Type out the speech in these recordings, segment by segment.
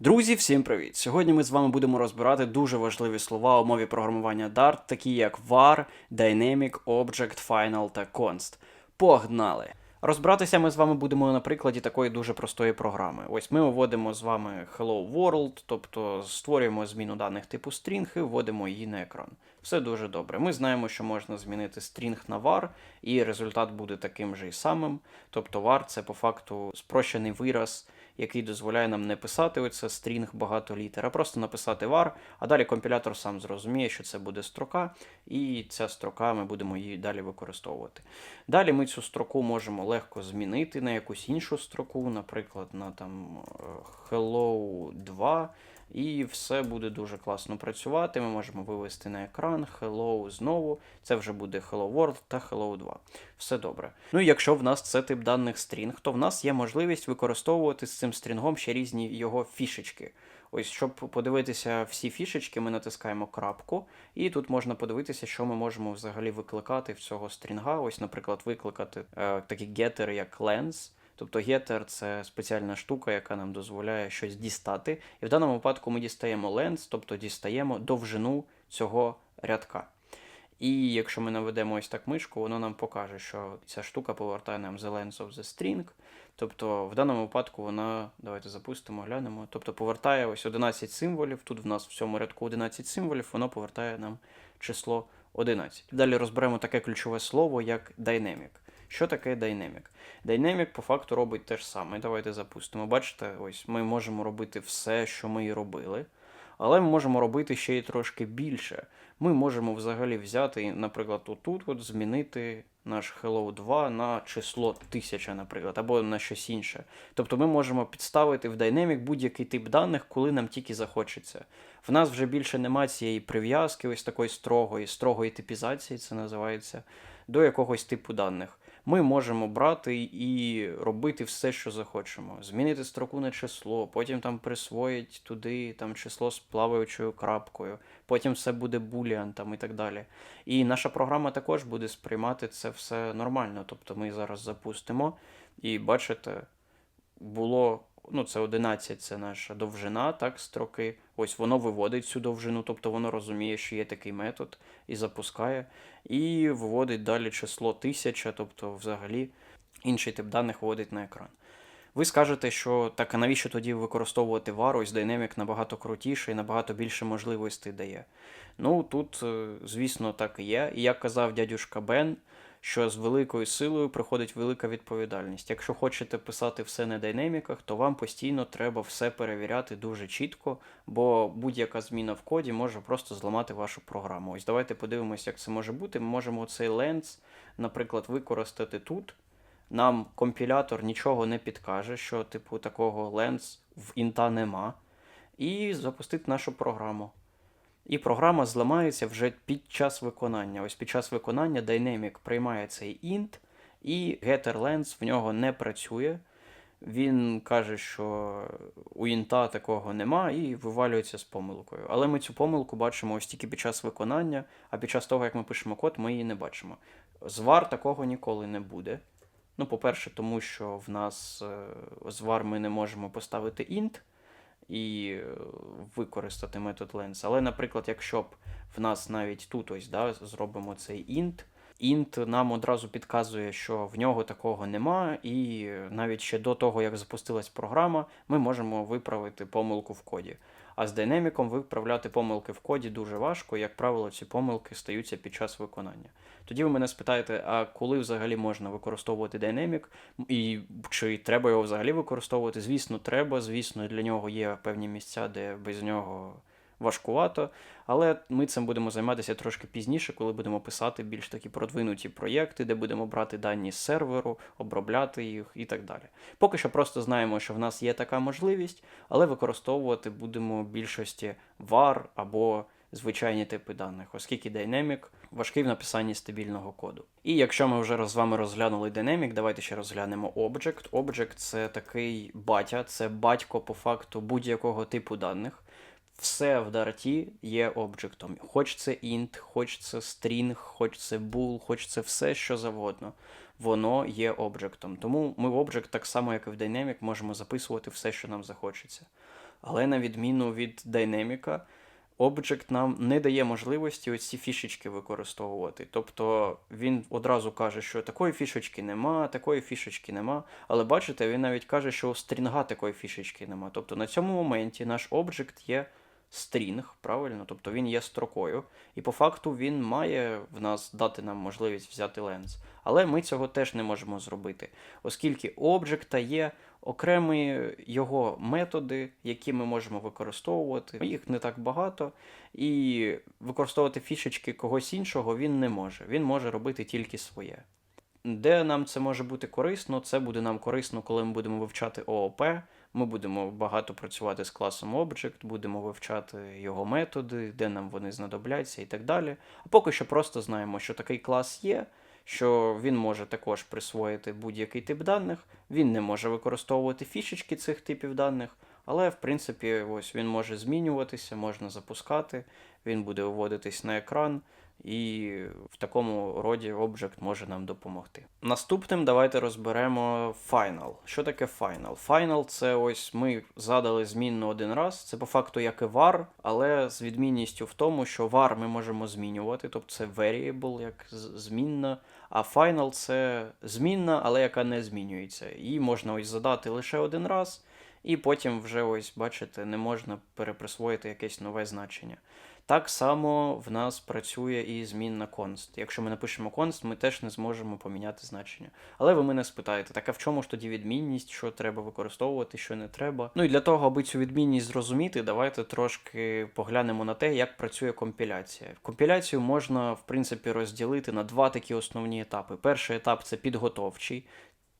Друзі, всім привіт! Сьогодні ми з вами будемо розбирати дуже важливі слова у мові програмування Dart, такі як var, dynamic, object, final та const. Погнали! Розбиратися ми з вами будемо на прикладі такої дуже простої програми. Ось ми вводимо з вами Hello World, тобто створюємо зміну даних типу string і вводимо її на екран. Все дуже добре. Ми знаємо, що можна змінити string на var, і результат буде таким же і самим. Тобто var це по факту спрощений вираз, який дозволяє нам не писати оце стрінг багато літер, а просто написати var, а далі компілятор сам зрозуміє, що це буде строка, і ця строка ми будемо її далі використовувати. Далі ми цю строку можемо легко змінити на якусь іншу строку, наприклад, на там е, hello 2. І все буде дуже класно працювати. Ми можемо вивести на екран Hello знову. Це вже буде Hello World та Hello 2. Все добре. Ну і якщо в нас це тип даних string, то в нас є можливість використовувати з цим стрінгом ще різні його фішечки. Ось, щоб подивитися всі фішечки, ми натискаємо крапку, і тут можна подивитися, що ми можемо взагалі викликати в цього стрінга. Ось, наприклад, викликати е, такі гетери, як lens. Тобто getter – це спеціальна штука, яка нам дозволяє щось дістати. І в даному випадку ми дістаємо length, тобто дістаємо довжину цього рядка. І якщо ми наведемо ось так мишку, воно нам покаже, що ця штука повертає нам the length of the string. Тобто в даному випадку вона, давайте запустимо, глянемо. Тобто повертає ось 11 символів. Тут в нас в цьому рядку 11 символів, воно повертає нам число 11. Далі розберемо таке ключове слово, як dynamic. Що таке Dynamic? Dynamic по факту робить те ж саме. Давайте запустимо. Бачите, ось ми можемо робити все, що ми і робили, але ми можемо робити ще й трошки більше. Ми можемо взагалі взяти, наприклад, отут от змінити наш Hello 2 на число 1000, наприклад, або на щось інше. Тобто ми можемо підставити в Dynamic будь-який тип даних, коли нам тільки захочеться. В нас вже більше немає цієї прив'язки, ось такої строгої, строгої типізації, це називається, до якогось типу даних ми можемо брати і робити все, що захочемо. Змінити строку на число, потім там присвоїть туди там число з плаваючою крапкою, потім все буде буліан там і так далі. І наша програма також буде сприймати це все нормально. Тобто ми зараз запустимо і бачите, було ну це 11, це наша довжина, так, строки. Ось воно виводить цю довжину, тобто воно розуміє, що є такий метод, і запускає, і виводить далі число 1000, тобто взагалі інший тип даних виводить на екран. Ви скажете, що так, а навіщо тоді використовувати var, ось Dynamic набагато крутіше і набагато більше можливостей дає. Ну тут, е, звісно, так і є. І як казав дядюшка Бен, що з великою силою приходить велика відповідальність. Якщо хочете писати все на динаміках, то вам постійно треба все перевіряти дуже чітко, бо будь-яка зміна в коді може просто зламати вашу програму. Ось давайте подивимося, як це може бути. Ми можемо цей ленс, наприклад, використати тут. Нам компілятор нічого не підкаже, що типу такого ленс в інта нема. І запустити нашу програму. І програма зламається вже під час виконання. Ось під час виконання Dynamic приймає цей int, і GetterLens в нього не працює. Він каже, що у інта такого нема, і вивалюється з помилкою. Але ми цю помилку бачимо ось тільки під час виконання, а під час того, як ми пишемо код, ми її не бачимо. З var такого ніколи не буде. Ну, по-перше, тому що в нас е, з var ми не можемо поставити int і е, використати метод lens. Але, наприклад, якщо б в нас навіть тут ось да, зробимо цей int, int нам одразу підказує, що в нього такого нема, і навіть ще до того, як запустилась програма, ми можемо виправити помилку в коді. А з динаміком виправляти помилки в коді дуже важко, як правило, ці помилки стаються під час виконання. Тоді ви мене спитаєте, а коли взагалі можна використовувати динамік, і чи треба його взагалі використовувати? Звісно, треба. Звісно, для нього є певні місця, де без нього важкувато. Але ми цим будемо займатися трошки пізніше, коли будемо писати більш такі продвинуті проєкти, де будемо брати дані з серверу, обробляти їх і так далі. Поки що просто знаємо, що в нас є така можливість, але використовувати будемо в більшості var або звичайні типи даних, оскільки Dynamic важкий в написанні стабільного коду. І якщо ми вже з вами розглянули Dynamic, давайте ще розглянемо Object. Object це такий батя, це батько по факту будь-якого типу даних. Все в дарті є об'єктом. Хоч це int, хоч це string, хоч це bool, хоч це все, що завгодно. Воно є об'єктом. Тому ми в Object так само, як і в Dynamic, можемо записувати все, що нам захочеться. Але на відміну від Dynamic, Object нам не дає можливості ось ці фішечки використовувати. Тобто він одразу каже, що такої фішечки нема, такої фішечки нема. Але бачите, він навіть каже, що у стрінга такої фішечки нема. Тобто на цьому моменті наш Object є стрінг, правильно? Тобто він є строкою. І по факту він має в нас дати нам можливість взяти ленз. Але ми цього теж не можемо зробити, оскільки у обжекта є окремі його методи, які ми можемо використовувати. Їх не так багато, і використовувати фішечки когось іншого він не може. Він може робити тільки своє. Де нам це може бути корисно? Це буде нам корисно, коли ми будемо вивчати ООП. Ми будемо багато працювати з класом Object, будемо вивчати його методи, де нам вони знадобляться і так далі. А поки що просто знаємо, що такий клас є, що він може також присвоїти будь-який тип даних, він не може використовувати фішечки цих типів даних, але в принципі ось він може змінюватися, можна запускати, він буде виводитись на екран. І в такому роді Object може нам допомогти. Наступним давайте розберемо Final. Що таке Final? Final це ось ми задали змінну один раз. Це по факту як і var, але з відмінністю в тому, що var ми можемо змінювати, тобто це variable, як змінна. А Final це змінна, але яка не змінюється. Її можна ось задати лише один раз, і потім вже ось, бачите, не можна переприсвоїти якесь нове значення. Так само в нас працює і змінна const. Якщо ми напишемо const, ми теж не зможемо поміняти значення. Але ви мене спитаєте, так а в чому ж тоді відмінність, що треба використовувати, що не треба. Ну і для того, аби цю відмінність зрозуміти, давайте трошки поглянемо на те, як працює компіляція. Компіляцію можна, в принципі, розділити на два такі основні етапи. Перший етап це підготовчий.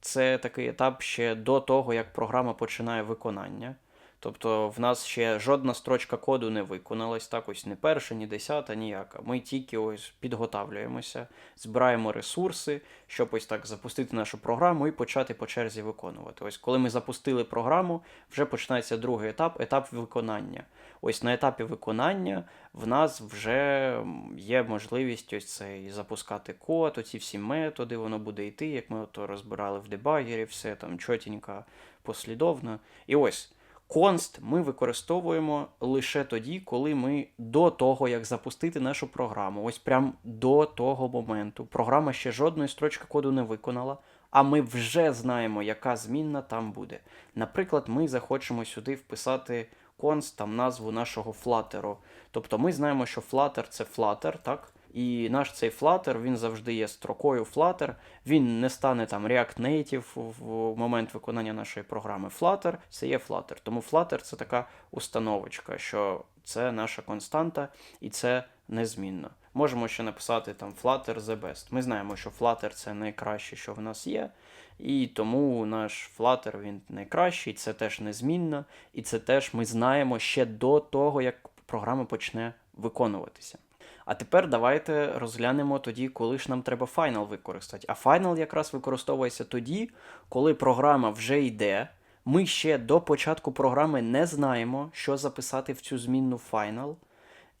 Це такий етап ще до того, як програма починає виконання. Тобто в нас ще жодна строчка коду не виконалась, так ось не перша, ні десята, ніяка. Ми тільки ось підготавлюємося, збираємо ресурси, щоб ось так запустити нашу програму і почати по черзі виконувати. Ось коли ми запустили програму, вже починається другий етап етап виконання. Ось на етапі виконання в нас вже є можливість ось цей запускати код, оці всі методи, воно буде йти, як ми ото розбирали в дебагері, все там чотенько, послідовно. І ось. Const ми використовуємо лише тоді, коли ми до того, як запустити нашу програму, ось прям до того моменту, програма ще жодної строчки коду не виконала, а ми вже знаємо, яка змінна там буде. Наприклад, ми захочемо сюди вписати const, там назву нашого флатеру. Тобто ми знаємо, що Flutter це Flutter, так? І наш цей Flutter, він завжди є строкою Flutter, він не стане там React Native в момент виконання нашої програми. Flutter це є Flutter. Тому Flutter це така установочка, що це наша константа і це незмінно. Можемо ще написати там Flutter the best. Ми знаємо, що Flutter це найкраще, що в нас є. І тому наш Flutter він найкращий, це теж незмінно, і це теж ми знаємо ще до того, як програма почне виконуватися. А тепер давайте розглянемо тоді, коли ж нам треба Final використати. А Final якраз використовується тоді, коли програма вже йде. Ми ще до початку програми не знаємо, що записати в цю змінну Final.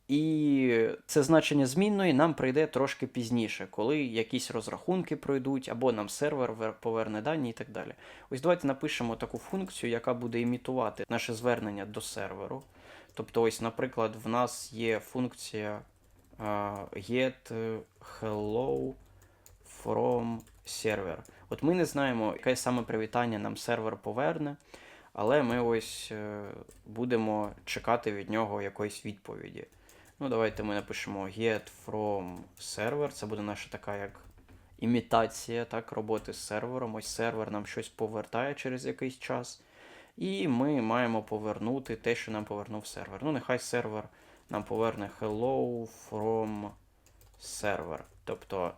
І це значення змінної нам прийде трошки пізніше, коли якісь розрахунки пройдуть, або нам сервер поверне дані і так далі. Ось давайте напишемо таку функцію, яка буде імітувати наше звернення до серверу. Тобто, ось, наприклад, в нас є функція get hello from server. От ми не знаємо, яке саме привітання нам сервер поверне, але ми ось е, будемо чекати від нього якоїсь відповіді. Ну, Давайте ми напишемо get from server. Це буде наша така як імітація так, роботи з сервером. Ось сервер нам щось повертає через якийсь час. І ми маємо повернути те, що нам повернув сервер. Ну, нехай сервер нам поверне hello from server. Тобто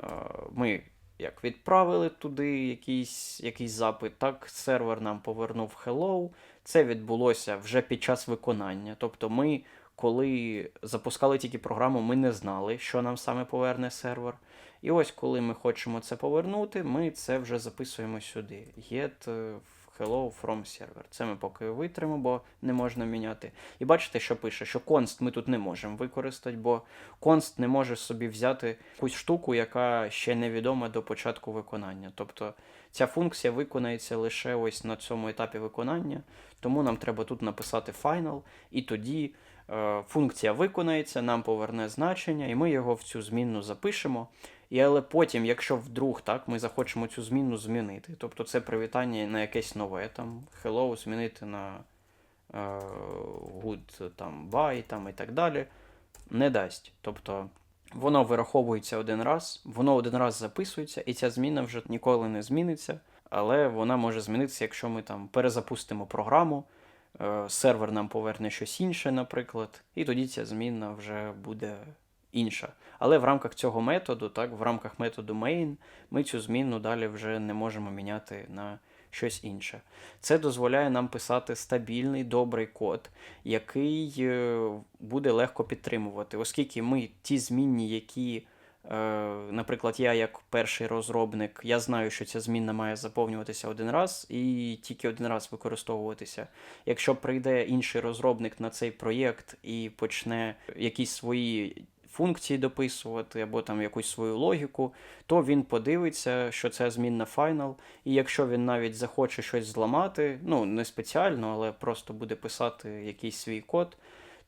е, ми як відправили туди якийсь якийсь запит, так сервер нам повернув hello. Це відбулося вже під час виконання. Тобто ми, коли запускали тільки програму, ми не знали, що нам саме поверне сервер. І ось коли ми хочемо це повернути, ми це вже записуємо сюди. Get hello from server. Це ми поки витримаємо, бо не можна міняти. І бачите, що пише, що const ми тут не можемо використати, бо const не може собі взяти якусь штуку, яка ще невідома до початку виконання. Тобто ця функція виконається лише ось на цьому етапі виконання, тому нам треба тут написати final, і тоді е, функція виконається, нам поверне значення, і ми його в цю змінну запишемо. І але потім, якщо вдруг так, ми захочемо цю змінну змінити, тобто це привітання на якесь нове, там hello змінити на е, good там, bye там, і так далі, не дасть. Тобто воно вираховується один раз, воно один раз записується, і ця зміна вже ніколи не зміниться, але вона може змінитися, якщо ми там перезапустимо програму, е, сервер нам поверне щось інше, наприклад, і тоді ця зміна вже буде інша. Але в рамках цього методу, так, в рамках методу main, ми цю зміну далі вже не можемо міняти на щось інше. Це дозволяє нам писати стабільний, добрий код, який е, буде легко підтримувати, оскільки ми ті змінні, які. е, Наприклад, я як перший розробник, я знаю, що ця змінна має заповнюватися один раз і тільки один раз використовуватися. Якщо прийде інший розробник на цей проєкт і почне якісь свої функції дописувати або там якусь свою логіку, то він подивиться, що це змінна final, і якщо він навіть захоче щось зламати, ну не спеціально, але просто буде писати якийсь свій код,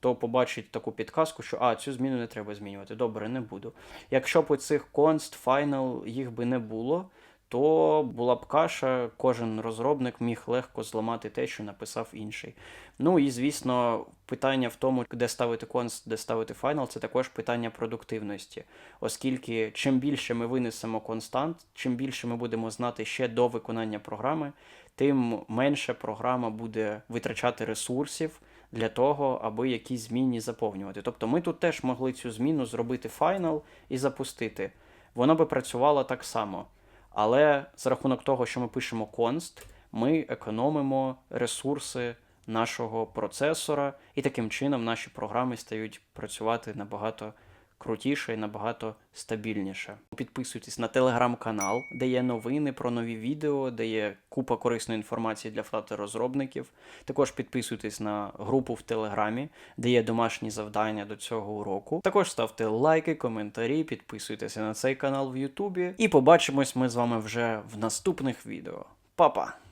то побачить таку підказку, що а, цю зміну не треба змінювати. Добре, не буду. Якщо б оцих const, final їх би не було, то була б каша, кожен розробник міг легко зламати те, що написав інший. Ну і звісно, питання в тому, де ставити const, де ставити final, це також питання продуктивності, оскільки чим більше ми винесемо констант, чим більше ми будемо знати ще до виконання програми, тим менше програма буде витрачати ресурсів для того, аби якісь зміни заповнювати. Тобто ми тут теж могли цю зміну зробити final і запустити. Воно би працювало так само. Але за рахунок того, що ми пишемо конст, ми економимо ресурси нашого процесора, і таким чином наші програми стають працювати набагато крутіше і набагато стабільніше. Підписуйтесь на телеграм-канал, де є новини про нові відео, де є купа корисної інформації для флати розробників. Також підписуйтесь на групу в Телеграмі, де є домашні завдання до цього уроку. Також ставте лайки, коментарі, підписуйтеся на цей канал в Ютубі. І побачимось ми з вами вже в наступних відео. Па-па!